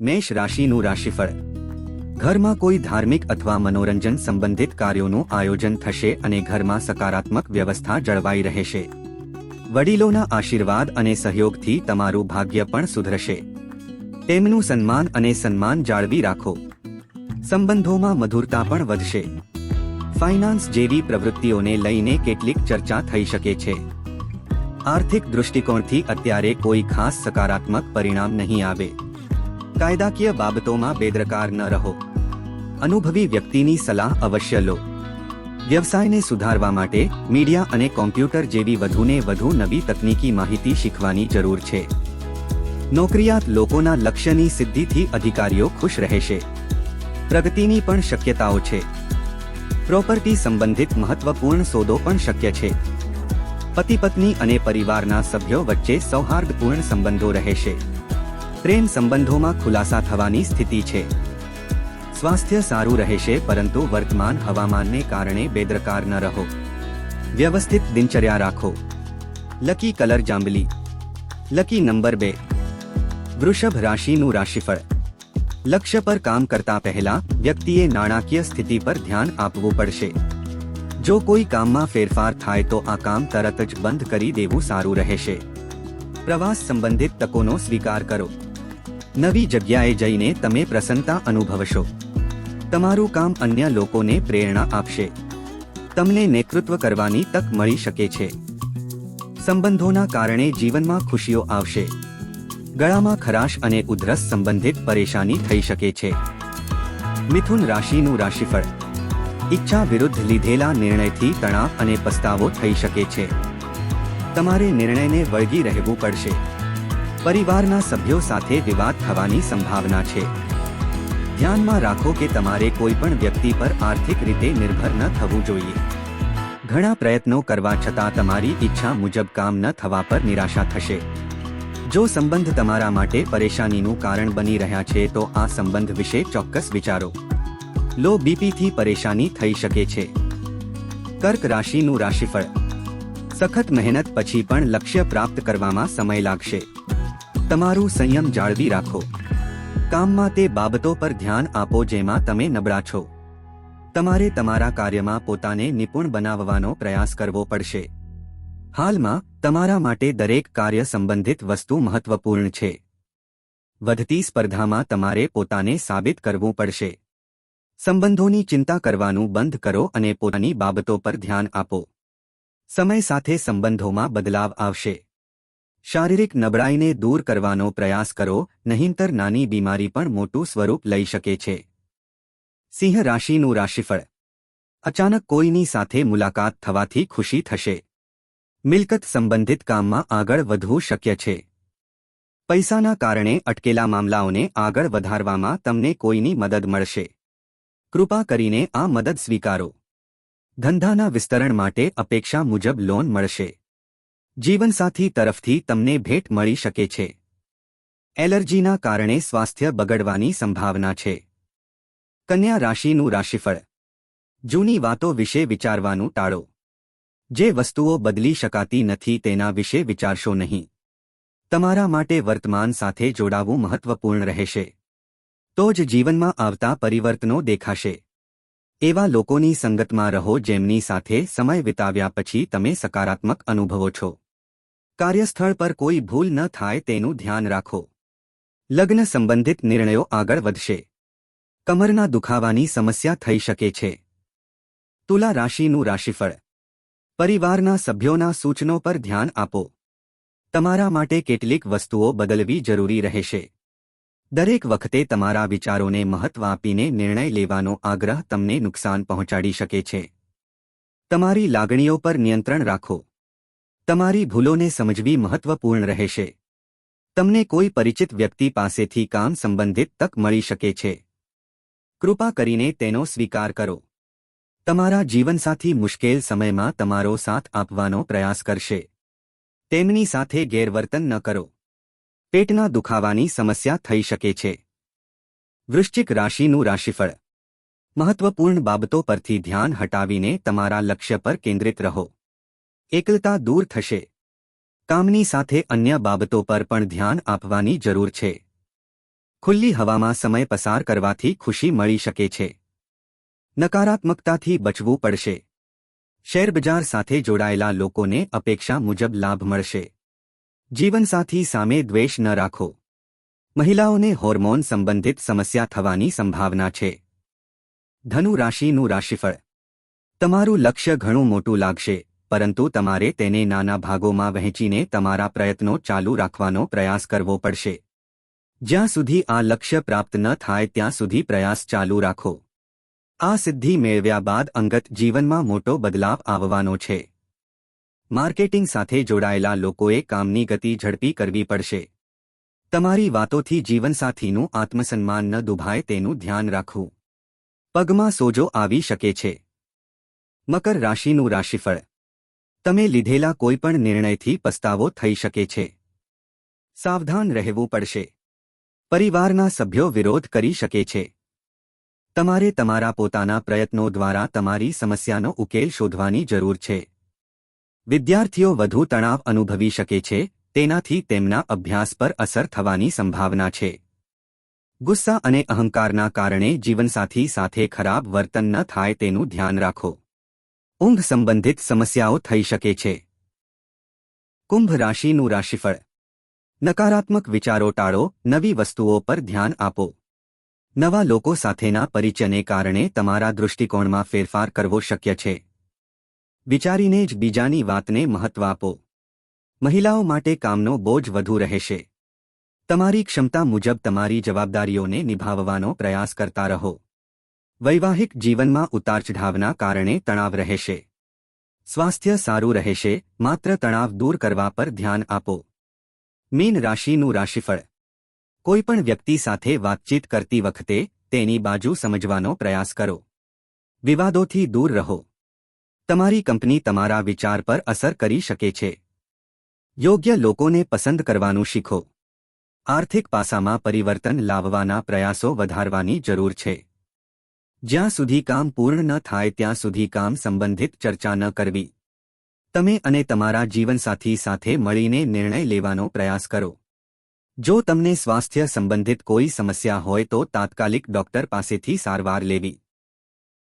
મેષ રાશિનું રાશિફળ. ઘરમાં કોઈ ધાર્મિક અથવા મનોરંજન સંબંધિત કાર્યોનું આયોજન થશે અને ઘરમાં સકારાત્મક વ્યવસ્થા જળવાઈ રહેશે. વડીલોના આશીર્વાદ અને સહયોગથી તમારું ભાગ્ય પણ સુધરશે. તેમનું સન્માન અને સન્માન જાળવી રાખો. સંબંધોમાં મધુરતા પણ વધશે. ફાઇનાન્સ જેવી પ્રવૃત્તિઓને લઈને કેટલીક ચર્ચા થઈ શકે છે. આર્થિક દૃષ્ટિકોણથી અત્યારે કોઈ ખાસ સકારાત્મક પરિણામ નહીં આવે. કાયદાકીય બાબતોમાં બેદરકાર ન રહો. અનુભવી વ્યક્તિની સલાહ અવશ્ય લો. વ્યવસાયને સુધારવા માટે મીડિયા અને કોમ્પ્યુટર જેવી વધુને વધુ નવી તકનીકી માહિતી શીખવાની જરૂર છે. નોકરિયાત લોકોના લક્ષ્યની સિદ્ધિથી અધિકારીઓ ખુશ રહેશે. પ્રગતિની પણ શક્યતાઓ છે. પ્રોપર્ટી સંબંધિત મહત્વપૂર્ણ સોદો પણ શક્ય છે. પતિ પત્ની અને પરિવારના સભ્યો વચ્ચે સૌહાર્દપૂર્ણ સંબંધો રહેશે પ્રેમ સંબંધોમાં ખુલાસા થવાની સ્થિતિ છે. સ્વાસ્થ્ય સારું રહેશે પરંતુ વર્તમાન હવામાનને કારણે બેદરકાર ન રહો. વ્યવસ્થિત દિનચર્યા રાખો. લકી કલર જાંબલી. લકી નંબર બે. વૃષભ રાશિનું રાશિફળ. લક્ષ્ય પર કામ કરતા પહેલા વ્યક્તિએ નાણાકીય સ્થિતિ પર ધ્યાન આપવું પડશે. જો કોઈ કામમાં ફેરફાર થાય તો આ કામ તરત જ બંધ કરી દેવું સારું રહેશે. પ્રવાસ સંબંધિત તકોનો સ્વીકાર કરો. નવી જગ્યાએ જઈને તમે પ્રસન્નતા અનુભવશો. તમારું કામ અન્ય લોકોને પ્રેરણા આપશે. તમને નેતૃત્વ કરવાની તક મળી શકે છે. સંબંધોના કારણે જીવનમાં ખુશીઓ આવશે. ગળામાં ખરાશ અને ઉધરસ સંબંધિત પરેશાની થઈ શકે છે. મિથુન રાશિનું રાશિફળ. ઈચ્છા વિરુદ્ધ લીધેલા નિર્ણયથી તણાવ અને પસ્તાવો થઈ શકે છે. તમારે નિર્ણયને વળગી રહેવું પડશે. પરિવારના સભ્યો સાથે વિવાદ થવાની સંભાવના છે. ધ્યાનમાં રાખો કે તમારે કોઈ પણ વ્યક્તિ પર આર્થિક રીતે નિર્ભર ન થવું જોઈએ. ઘણા પ્રયત્નો કરવા છતાં તમારી ઈચ્છા મુજબ કામ ન થવા પર નિરાશા થશે. જો સંબંધ તમારા માટે પરેશાનીનું કારણ બની રહ્યા છે, તો આ સંબંધ વિશે ચોક્કસ વિચારો. લો બીપીથી પરેશાની થઈ શકે છે. કર્ક રાશિનું રાશિફળ. સખત મહેનત પછી પણ લક્ષ્ય પ્રાપ્ત કરવામાં સમય લાગશે. તમારું સંયમ જાળવી રાખો. કામમાં તે બાબતો પર ધ્યાન આપો જેમાં તમે નબળા છો. તમારે તમારા કાર્યમાં પોતાને નિપુણ બનાવવાનો પ્રયાસ કરવો પડશે. હાલમાં, તમારા માટે દરેક કાર્ય સંબંધિત વસ્તુ મહત્વપૂર્ણ છે. વધતી સ્પર્ધામાં તમારે પોતાને સાબિત કરવું પડશે. સંબંધોની ચિંતા કરવાનું બંધ કરો અને પોતાની બાબતો પર ધ્યાન આપો. સમય સાથે સંબંધોમાં બદલાવ આવશે. શારીરિક નબળાઈને દૂર કરવાનો પ્રયાસ કરો, નહીંતર નાની બીમારી પણ મોટું સ્વરૂપ લઈ શકે છે. સિંહ રાશિનું રાશિફળ. અચાનક કોઈની સાથે મુલાકાત થવાથી ખુશી થશે. મિલકત સંબંધિત કામમાં આગળ વધવું શક્ય છે. પૈસાના કારણે અટકેલા મામલાઓને આગળ વધારવામાં તમને કોઈની મદદ મળશે. કૃપા કરીને આ મદદ સ્વીકારો. ધંધાના વિસ્તરણ માટે અપેક્ષા મુજબ લોન મળશે. જીવનસાથી તરફથી તમને ભેટ મળી શકે છે. એલર્જીના કારણે સ્વાસ્થ્ય બગડવાની સંભાવના છે. કન્યા રાશિનું રાશિફળ. જૂની વાતો વિશે વિચારવાનું ટાળો. જે વસ્તુઓ બદલી શકાતી નથી તેના વિશે વિચારશો નહીં. તમારા માટે વર્તમાન સાથે જોડાવું મહત્વપૂર્ણ રહેશે. તો જ જીવનમાં આવતા પરિવર્તનો દેખાશે. એવા લોકોની સંગતમાં રહો જેમની સાથે સમય વિતાવ્યા પછી તમે સકારાત્મક અનુભવો છો. કાર્યસ્થળ પર કોઈ ભૂલ ન થાય તેનું ધ્યાન રાખો. લગ્ન સંબંધિત નિર્ણયો આગળ વધશે. કમરના દુખાવાની સમસ્યા થઈ શકે છે. તુલા રાશિનું રાશિફળ. પરિવારના સભ્યોના સૂચનો પર ધ્યાન આપો. તમારા માટે કેટલીક વસ્તુઓ બદલવી જરૂરી રહેશે. દરેક વખતે તમારા વિચારોને મહત્વ આપીને નિર્ણય લેવાનો આગ્રહ તમને નુકસાન પહોંચાડી શકે છે. તમારી લાગણીઓ પર નિયંત્રણ રાખો. તમારી ભૂલોને સમજવી મહત્વપૂર્ણ રહેશે. તમને કોઈ પરિચિત વ્યક્તિ પાસેથી કામ સંબંધિત તક મળી શકે છે. કૃપા કરીને તેનો સ્વીકાર કરો. તમારા જીવનસાથી મુશ્કેલ સમયમાં તમારો સાથ આપવાનો પ્રયાસ કરશે. તેમની સાથે ગેરવર્તન ન કરો. પેટના દુખાવાની સમસ્યા થઈ શકે છે. વૃશ્ચિક રાશિનું રાશિફળ. મહત્વપૂર્ણ બાબતો પરથી ધ્યાન હટાવીને તમારા લક્ષ્ય પર કેન્દ્રિત રહો. એકલતા દૂર થશે. કામની સાથે અન્ય બાબતો પર પણ ધ્યાન આપવાની જરૂર છે. ખુલ્લી હવામાં સમય પસાર કરવાથી ખુશી મળી શકે છે. નકારાત્મકતાથી બચવું પડશે. શેરબજાર સાથે જોડાયેલા લોકોને અપેક્ષા મુજબ લાભ મળશે. જીવનસાથી સામે દ્વેષ ન રાખો. મહિલાઓને હોર્મોન સંબંધિત સમસ્યા થવાની સંભાવના છે. ધનુ રાશિનું રાશિફળ. તમારું લક્ષ્ય ઘણું મોટું લાગશે, પરંતુ તમારે તેને નાના ભાગોમાં વહેંચીને તમારા પ્રયત્નો ચાલુ રાખવાનો પ્રયાસ કરવો પડશે. જ્યાં સુધી આ લક્ષ્ય પ્રાપ્ત ન થાય ત્યાં સુધી પ્રયાસ ચાલુ રાખો. આ સિદ્ધિ મેળવ્યા બાદ અંગત જીવનમાં મોટો બદલાવ આવવાનો છે. માર્કેટિંગ સાથે જોડાયેલા લોકોએ કામની ગતિ ઝડપી કરવી પડશે. તમારી વાતોથી જીવનસાથીનું આત્મસન્માન ન દુભાય તેનું ધ્યાન રાખવું. પગમાં સોજો આવી શકે છે. મકર રાશિનું રાશિફળ. તમે લીધેલા કોઈપણ નિર્ણયથી પસ્તાવો થઈ શકે છે. સાવધાન રહેવું પડશે. પરિવારના સભ્યો વિરોધ કરી શકે છે. તમારે તમારા પોતાના પ્રયત્નો દ્વારા તમારી સમસ્યાનો ઉકેલ શોધવાની જરૂર છે. વિદ્યાર્થીઓ વધુ તણાવ અનુભવી શકે છે, તેનાથી તેમના અભ્યાસ પર અસર થવાની સંભાવના છે. ગુસ્સા અને અહંકારના કારણે જીવનસાથી સાથે ખરાબ વર્તન ન થાય તેનું ધ્યાન રાખો. ઊંઘ સંબંધિત સમસ્યાઓ થઈ શકે છે. કુંભ રાશિનું રાશિફળ. નકારાત્મક વિચારો ટાળો, નવી વસ્તુઓ પર ધ્યાન આપો. નવા લોકો સાથેના પરિચયને કારણે તમારા દૃષ્ટિકોણમાં ફેરફાર કરવો શક્ય છે. વિચારીને જ બીજાની વાતને મહત્વ આપો. મહિલાઓ માટે કામનો બોજ વધુ રહેશે. તમારી ક્ષમતા મુજબ તમારી જવાબદારીઓને નિભાવવાનો પ્રયાસ કરતા રહો. વૈવાહિક જીવનમાં ઉતારચઢાવના કારણે તણાવ રહેશે. સ્વાસ્થ્ય સારું રહેશે, માત્ર તણાવ દૂર કરવા પર ધ્યાન આપો. મીન રાશિનું રાશિફળ. કોઈપણ વ્યક્તિ સાથે વાતચીત કરતી વખતે તેની બાજુ સમજવાનો પ્રયાસ કરો. વિવાદોથી દૂર રહો. તમારી કંપની તમારા વિચાર પર અસર કરી શકે છે. યોગ્ય લોકોને પસંદ કરવાનું શીખો. આર્થિક પાસામાં પરિવર્તન લાવવાના પ્રયાસો વધારવાની જરૂર છે. જ્યાં સુધી કામ પૂર્ણ ન થાય ત્યાં સુધી કામ સંબંધિત ચર્ચા ન કરવી. તમે અને તમારા જીવનસાથી સાથે મળીને નિર્ણય લેવાનો પ્રયાસ કરો. જો તમને સ્વાસ્થ્ય સંબંધિત કોઈ સમસ્યા હોય તો તાત્કાલિક ડોક્ટર પાસેથી સારવાર લેવી.